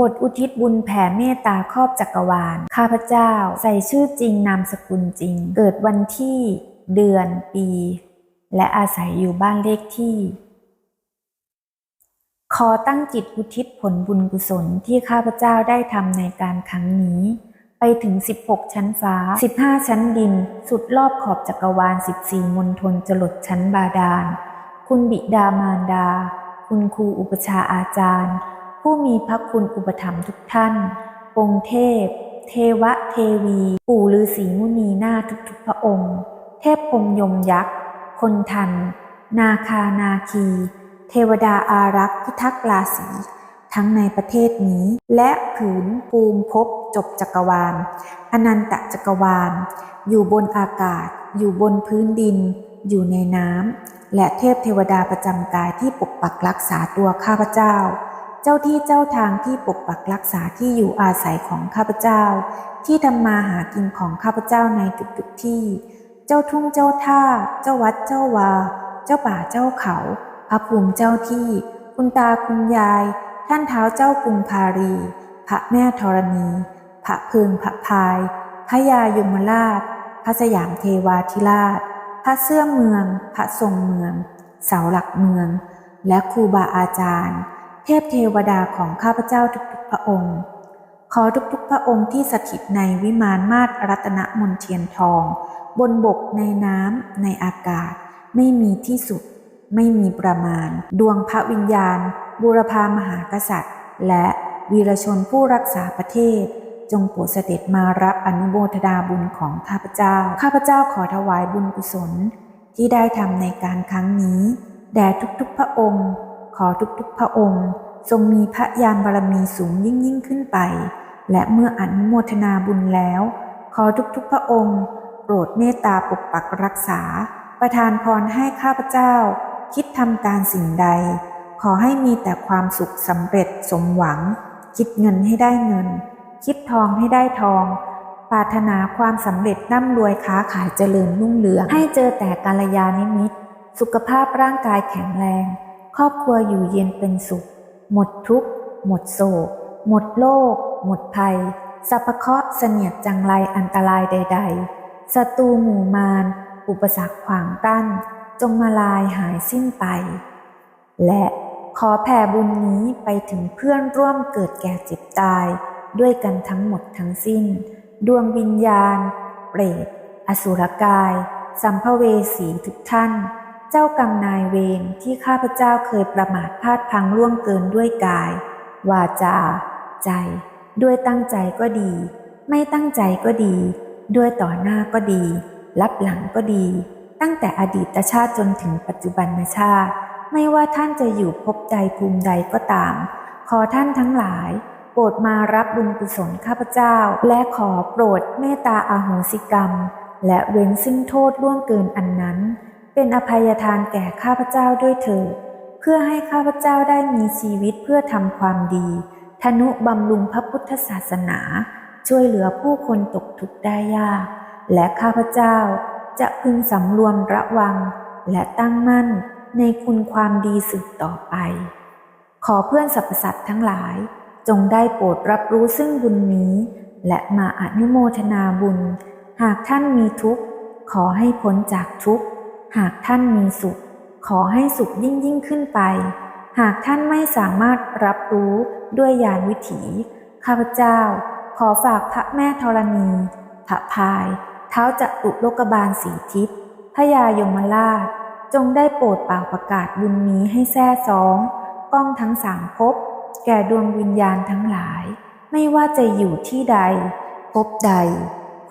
บทอุทิศบุญแผ่เมตตาครอบจักรวาล ข้าพเจ้าใส่ชื่อจริงนามสกุลจริง เกิดวันที่ เดือนปี และอาศัยอยู่บ้านเลขที่ ขอตั้งจิตอุทิศผลบุญกุศลที่ข้าพเจ้าได้ทำในการครั้งนี้ ไปถึง 16 ชั้นฟ้า 15 ชั้นดิน สุดรอบขอบจักรวาล 14 มณฑลจรดชั้นบาดาล คุณบิดามารดา คุณครูอุปชาอาจารย์ ผู้มีพระคุณอุปถัมภ์ทุกท่าน องค์เทพ เทวะเทวี ปู่ฤาษีมุนีนาทุกๆพระองค์ เทพพรมยมยักษ์ คนทัน นาคานาคี เทวดาอารักษ์พิทักษ์ราศีทั้งในประเทศนี้ และผืนภูมิภพจบจักรวาล อนันตจักรวาล อยู่บนอากาศ อยู่บนพื้นดิน อยู่ในน้ำและเทพเทวดาประจำกายที่ปกปักรักษาตัวข้าพเจ้า เจ้าที่เจ้าทางที่ปกปักรักษาที่อยู่อาศัยของข้าพเจ้า ที่ทำมาหากินของข้าพเจ้าในทุกๆที่ เจ้าทุ่งเจ้าท่า เจ้าวัดเจ้าวา เจ้าป่าเจ้าเขาพระภูมิเจ้าที่ คุณตาคุณยาย ท่านเท้าเจ้ากรุงพารี พระแม่ธรณี พระพึงพระพาย พระยายมราช พระสยามเทวาธิราช พระเสื้อเมือง พระทรงเมือง เสาหลักเมือง และครูบาอาจารย์ เทพเทวดาของข้าพเจ้าทุกๆพระองค์ ขอทุกๆพระองค์ที่สถิตในวิมานมาตรรัตนมนเทียนทอง บนบกในน้ำในอากาศ ไม่มีที่สุด ไม่มีประมาณ ดวงพระวิญญาณ บูรพามหากษัตริย์ และวีรชนผู้รักษาประเทศ จงโปรดเสด็จมารับอนุโมทนาบุญของข้าพเจ้า ข้าพเจ้าขอถวายบุญกุศล ที่ได้ทำในการครั้งนี้ แด่ทุกๆพระองค์ ขอทุกๆพระองค์ ทรงมีพระยานบารมีสูงยิ่งยิ่งขึ้นไป และเมื่ออนุโมทนาบุญแล้ว ขอทุกๆพระองค์ โปรดเมตตาปกปักรักษา ประทานพรให้ข้าพเจ้า คิดทำการสิ่งใด ขอให้มีแต่ความสุขสำเร็จสมหวัง คิดเงินให้ได้เงิน คิดทองให้ได้ทองปรารถนาความสำเร็จร่ำรวยค้าขายเจริญรุ่งเรือง ให้เจอแต่กัลยาณมิต สุขภาพร่างกายแข็งแรง ครอบครัวอยู่เย็นเป็นสุข หมดทุกข์ หมดโศก หมดโลก หมดภัยสัพพเคราะห์เสนียดจังไรอันตรายใด ๆ ศัตรูหมู่มาร อุปสรรคขวางกั้น จงมาลายหายสิ้นไป และขอแผ่บุญนี้ไปถึงเพื่อนร่วมเกิดแก่เจ็บตาย ด้วยกันทั้งหมดทั้งสิ้น ดวงวิญญาณ เปรต อสุรกาย สัมภเวสีทุกท่าน เจ้ากรรมนายเวรที่ข้าพเจ้าเคยประมาทพลาดพังล่วงเกินด้วยกาย วาจา ใจ ด้วยตั้งใจก็ดี ไม่ตั้งใจก็ดี ด้วยต่อหน้าก็ดี รับหลังก็ดี ตั้งแต่อดีตชาติจนถึงปัจจุบันชาติ ไม่ว่าท่านจะอยู่ภพใดภูมิใดก็ตาม ขอท่านทั้งหลาย โปรดมารับบุญกุศลข้าพเจ้า และขอโปรดเมตตาอาโหสิกรรม และเว้นซึ่งโทษล่วงเกินอันนั้น เป็นอภัยทานแก่ข้าพเจ้าด้วยเถิดเพื่อให้ข้าพเจ้าได้มีชีวิตเพื่อทำความดี ทนุบำรุงพระพุทธศาสนา ช่วยเหลือผู้คนตกทุกข์ได้ยาก และข้าพเจ้าจะพึงสำรวมระวัง และตั้งมั่นในคุณความดีสืบต่อไป ขอเพื่อนสรรพสัตว์ทั้งหลาย จงได้โปรดรับรู้ซึ่งบุญนี้ และมาอนุโมทนาบุญ หากท่านมีทุกข์ ขอให้พ้นจากทุกข์ หากท่านมีสุข ขอให้สุขยิ่งยิ่งขึ้นไป หากท่านไม่สามารถรับรู้ด้วยญาณวิถี ข้าพเจ้า ขอฝากพระแม่ธรณีพระพาย เท้าจัตุโลกบาลสีทิศพระยายมราช จงได้โปรดเป่าประกาศบุญนี้ให้แท้สองก้องทั้งสามภพแก่ดวงวิญญาณทั้งหลาย ไม่ว่าจะอยู่ที่ใดภพใด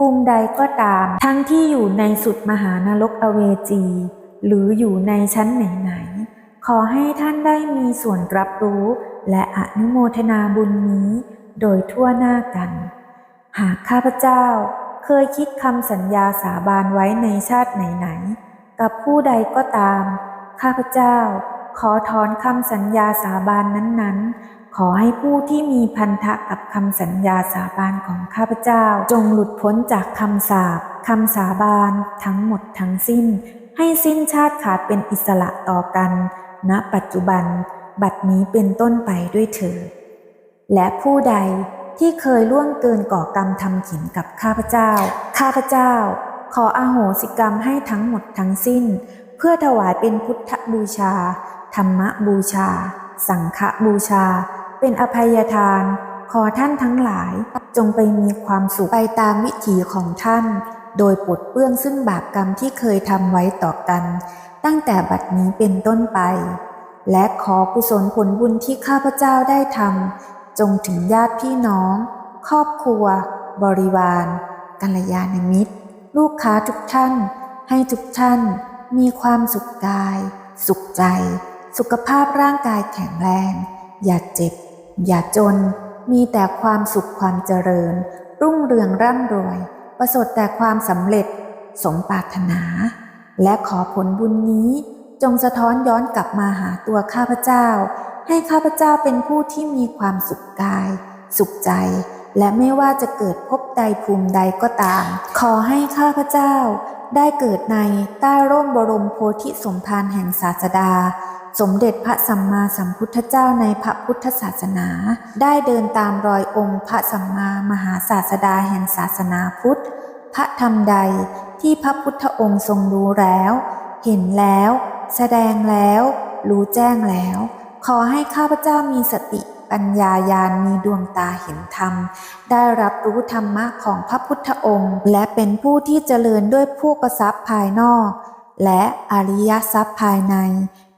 ภูมิใดก็ตาม ทั้งที่อยู่ในสุดมหานรกอเวจี หรืออยู่ในชั้นไหนๆขอให้ท่านได้มีส่วนรับรู้ และอนุโมทนาบุญนี้ โดยทั่วหน้ากัน หากข้าพเจ้าเคยคิดคำสัญญาสาบานไว้ในชาติไหนๆกับผู้ใดก็ตาม ข้าพเจ้าขอถอนคำสัญญาสาบานนั้นๆ ขอให้ผู้ที่มีพันธะกับคำสัญญาสาบานของข้าพเจ้า จงหลุดพ้นจากคำสาปคำสาบานทั้งหมดทั้งสิ้น ให้สิ้นชาติขาดเป็นอิสระต่อกัน ณ ปัจจุบัน บัดนี้เป็นต้นไปด้วยเถิดและผู้ใดที่เคยล่วงเกินก่อกรรมทำขินกับข้าพเจ้า ข้าพเจ้า ขออาโหสิกรรมให้ทั้งหมดทั้งสิ้น เพื่อถวายเป็นพุทธบูชา ธรรมบูชา สังฆบูชา เป็นอภัยทาน ขอท่านทั้งหลาย จงไปมีความสุขไปตามวิถีของท่าน โดยปลดเปื้องซึ่งบาปกรรมที่เคยทำไว้ต่อกัน ตั้งแต่บัดนี้เป็นต้นไป และขอกุศลผลบุญที่ข้าพเจ้าได้ทำจงถึงญาติพี่น้อง ครอบครัว บริวารกัลยาณมิตร ลูกค้าทุกท่าน ให้ทุกท่าน มีความสุขกาย สุขใจ สุขภาพร่างกายแข็งแรง อย่าเจ็บ อย่าจนมีแต่ความสุขความเจริญ รุ่งเรืองร่ำรวย ประสบแต่ความสำเร็จสมปรารถนา และขอผลบุญนี้ จงสะท้อนย้อนกลับมาหาตัวข้าพเจ้า ให้ข้าพเจ้าเป็นผู้ที่มีความสุขกาย สุขใจ และไม่ว่าจะเกิดภพใดภูมิใดก็ตาม ขอให้ข้าพเจ้าได้เกิดในใต้ร่มบรมโพธิสมภารแห่งศาสดา สมเด็จพระสัมมาสัมพุทธเจ้าในพระพุทธศาสนา ได้เดินตามรอยองค์พระสัมมามหาศาสดาแห่งศาสนาพุทธ พระธรรมใดที่พระพุทธองค์ทรงรู้แล้ว เห็นแล้ว แสดงแล้ว รู้แจ้งแล้ว ขอให้ข้าพเจ้ามีสติปัญญาญาณมีดวงตาเห็นธรรม ได้รับรู้ธรรมะของพระพุทธองค์ และเป็นผู้ที่เจริญด้วยผู้ประทรัพย์ภายนอก และอริยทรัพย์ภายใน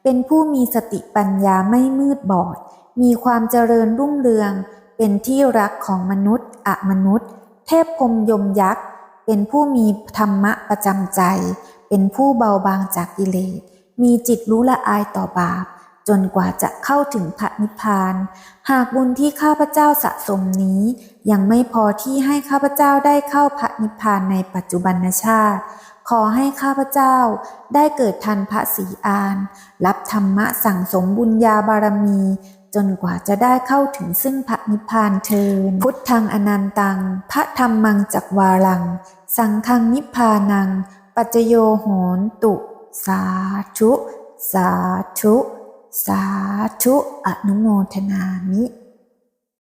เป็นผู้มีสติปัญญาไม่มืดบอด มีความเจริญรุ่งเรือง เป็นที่รักของมนุษย์อมนุษย์ เทพพรมยมยักษ์ เป็นผู้มีธรรมะประจำใจ เป็นผู้เบาบางจากกิเลส มีจิตรู้ละอายต่อบาป จนกว่าจะเข้าถึงพระนิพพาน หากบุญที่ข้าพเจ้าสะสมนี้ ยังไม่พอที่ให้ข้าพเจ้าได้เข้าพระนิพพานในปัจจุบันชาติ อให้ข้าพเจ้าได้เกิดทันพระศรีอาน รับธรรมะสั่งสมบุญญาบารมี จนกว่าจะได้เข้าถึงซึ่งพระนิพพานเทิน พุทธังอนันตัง พระธรรมังจักวาลัง สังฆังนิพพานัง ปัจจโยโหนตุ สาธุ สาธุ สาธุ อนุโมทนามิ